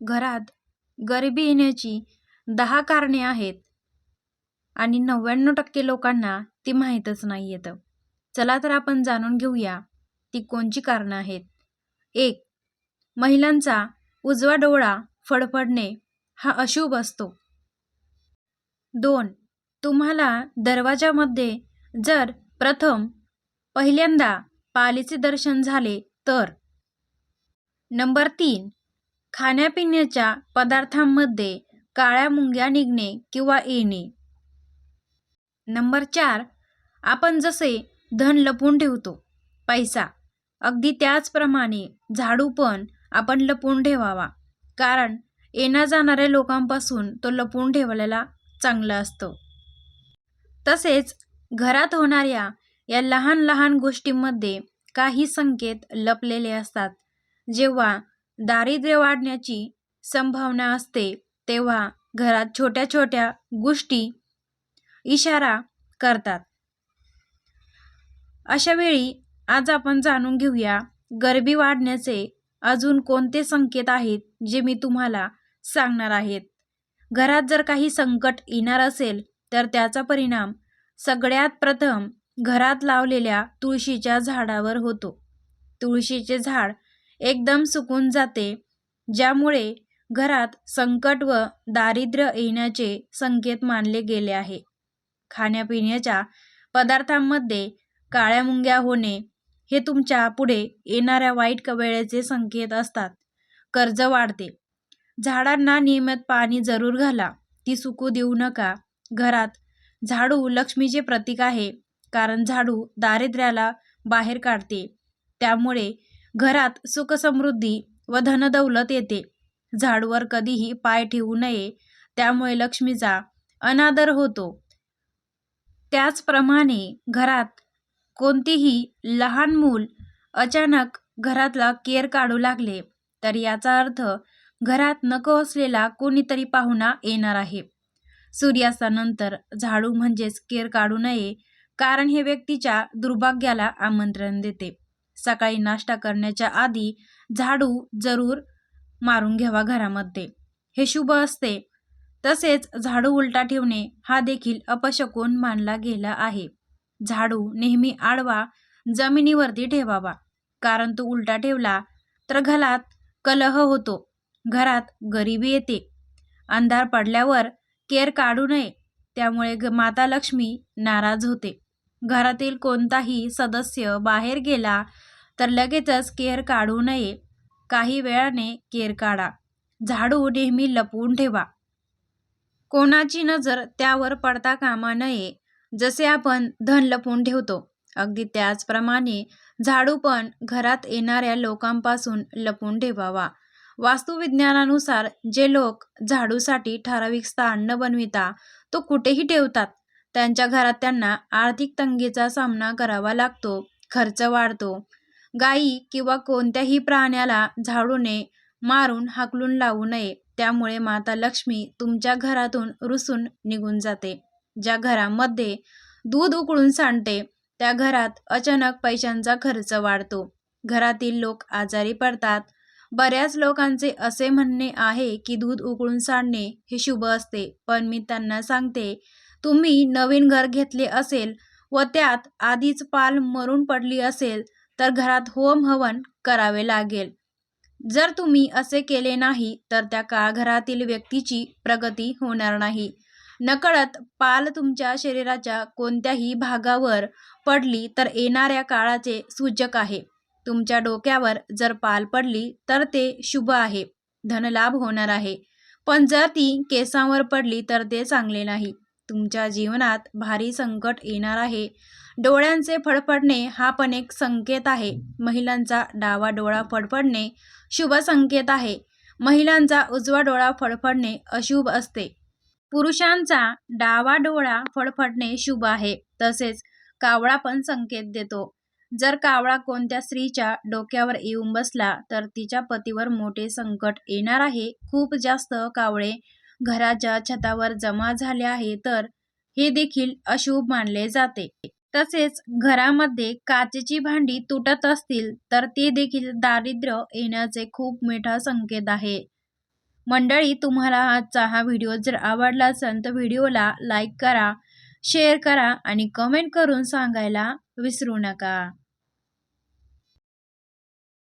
घरात गरिबी येण्याची दहा कारणे आहेत. आणि नव्याण्णव टक्के लोकांना ती माहीतच नाही येतं चला तर आपण जाणून घेऊया ती कोणची कारणं आहेत. एक महिलांचा उजवा डोळा फडफडणे हा अशुभ असतो. दोन तुम्हाला दरवाजामध्ये जर प्रथम पहिल्यांदा पालीचे दर्शन झाले तर. नंबर तीन खाण्यापिण्याच्या पदार्थांमध्ये काळ्या मुंग्या निघणे किंवा येणे. नंबर चार आपण जसे धन लपून ठेवतो पैसा. अगदी त्याचप्रमाणे झाडू पण आपण लपून ठेवावा कारण येण्या जाणाऱ्या लोकांपासून तो लपून ठेवलेला चांगला असतो. तसेच घरात होणाऱ्या या लहान लहान गोष्टींमध्ये काही संकेत लपलेले असतात जेव्हा दारिद्र्य वाढण्याची संभावना असते तेव्हा घरात छोट्या छोट्या गोष्टी इशारा करतात. अशा वेळी आज आपण जाणून घेऊया गरिबी वाढण्याचे अजून कोणते संकेत आहेत जे मी तुम्हाला सांगणार आहेत. घरात जर काही संकट येणार असेल तर त्याचा परिणाम सगळ्यात प्रथम घरात लावलेल्या तुळशीच्या झाडावर होतो. तुळशीचे झाड एकदम सुकून जाते ज्यामुळे घरात संकट व दारिद्र्य येण्याचे संकेत मानले गेले आहे. खाण्यापिण्याच्या पदार्थांमध्ये काळ्या मुंग्या होणे हे तुमच्यापुढे येणाऱ्या वाईट वेळेचे संकेत असतात. कर्ज वाढते. झाडांना नियमित पाणी जरूर घाला. ती सुकू देऊ नका. घरात झाडू लक्ष्मीचे प्रतीक आहे कारण झाडू दारिद्र्याला बाहेर काढते. त्यामुळे घरात सुखसमृद्धी व धनदौलत येते. झाडवर कधीही पाय ठेवू नये त्यामुळे लक्ष्मीचा अनादर होतो. त्याचप्रमाणे घरात कोणतीही लहान मूल अचानक घरातला केर काढू लागले तर याचा अर्थ घरात नको असलेला कोणीतरी पाहुणा येणार आहे. सूर्यास्तानंतर झाडू म्हणजेच केर काढू नये कारण हे व्यक्तीच्या दुर्भाग्याला आमंत्रण देते. सकाळी नाश्ता करण्याच्या आधी झाडू जरूर मारून घ्यावा घरामध्ये. हे शुभ असते. तसेच झाडू उलटा ठेवणे हा देखील अपशकून मानला गेला आहे. झाडू नेहमी आडवा जमिनीवरती ठेवावा. कारण तो उलटा ठेवला तर घरात कलह होतो. घरात गरिबी येते. अंधार पडल्यावर केर काढू नये. त्यामुळे ग माता लक्ष्मी नाराज होते. घरातील कोणताही सदस्य बाहेर गेला तर लगेचच केर काढू नये. काही वेळाने केर काढा. झाडू नेहमी लपवून ठेवा. कोणाची नजर त्यावर पडता कामा नये. जसे आपण धन लपवून ठेवतो अगदी त्याचप्रमाणे झाडू पण घरात येणाऱ्या लोकांपासून लपवून ठेवावा. वास्तुविज्ञानानुसार जे लोक झाडूसाठी ठराविक स्थान न बनविता तो कुठेही ठेवतात. त्यांच्या घरात त्यांना आर्थिक तंगीचा सामना करावा लागतो खर्च वाढतो. गायी किंवा कोणत्याही प्राण्याला झाडूने मारून हाकलून लावू नये त्यामुळे माता लक्ष्मी तुमच्या घरातून रुसून निघून जाते. ज्या घरामध्ये दूध उकळून सांडते त्या घरात अचानक पैशांचा खर्च वाढतो. घरातील लोक आजारी पडतात. बऱ्याच लोकांचे असे म्हणणे आहे की दूध उकळून सांडणे हे शुभ असते पण मी त्यांना सांगते तुम्ही नवीन घर घेतले असेल व त्यात आधीच पाल मरून पडली असेल तर घरात होम हवन करावे लागेल. जर तुम्ही असे केले नाही तर त्या काळघरातील व्यक्तीची प्रगती होणार नाही. नकळत पाल तुमच्या शरीराच्या कोणत्याही भागावर पडली तर येणाऱ्या काळाचे सूचक आहे. तुमच्या डोक्यावर जर पाल पडली तर ते शुभ आहे धनलाभ होणार आहे. पण जर ती केसांवर पडली तर ते चांगले नाही. तुमच्या जीवनात भारी संकट येणार आहे. डोळ्यांचे फडफडणे हा पण एक संकेत आहे. महिलांचा डावा डोळा फडफडणे शुभ संकेत आहे. महिलांचा उजवा डोळा फडफडणे अशुभ असते. पुरुषांचा डावा डोळा फडफडणे शुभ आहे. तसेच कावळा पण संकेत देतो. जर कावळा कोणत्या स्त्रीच्या डोक्यावर येऊन बसला तर तिच्या पतीवर मोठे संकट येणार आहे. खूप जास्त कावळे घराच्या छतावर जमा झाले आहे तर हे देखील अशुभ मानले जाते. तसेच घरामध्ये काचेची भांडी तुटत असतील तर ते देखील दारिद्र्य येण्याचे खूप मोठा संकेत आहे. मंडळी तुम्हाला आजचा हा व्हिडिओ जर आवडला असेल तर व्हिडिओला लाईक करा शेअर करा आणि कमेंट करून सांगायला विसरू नका.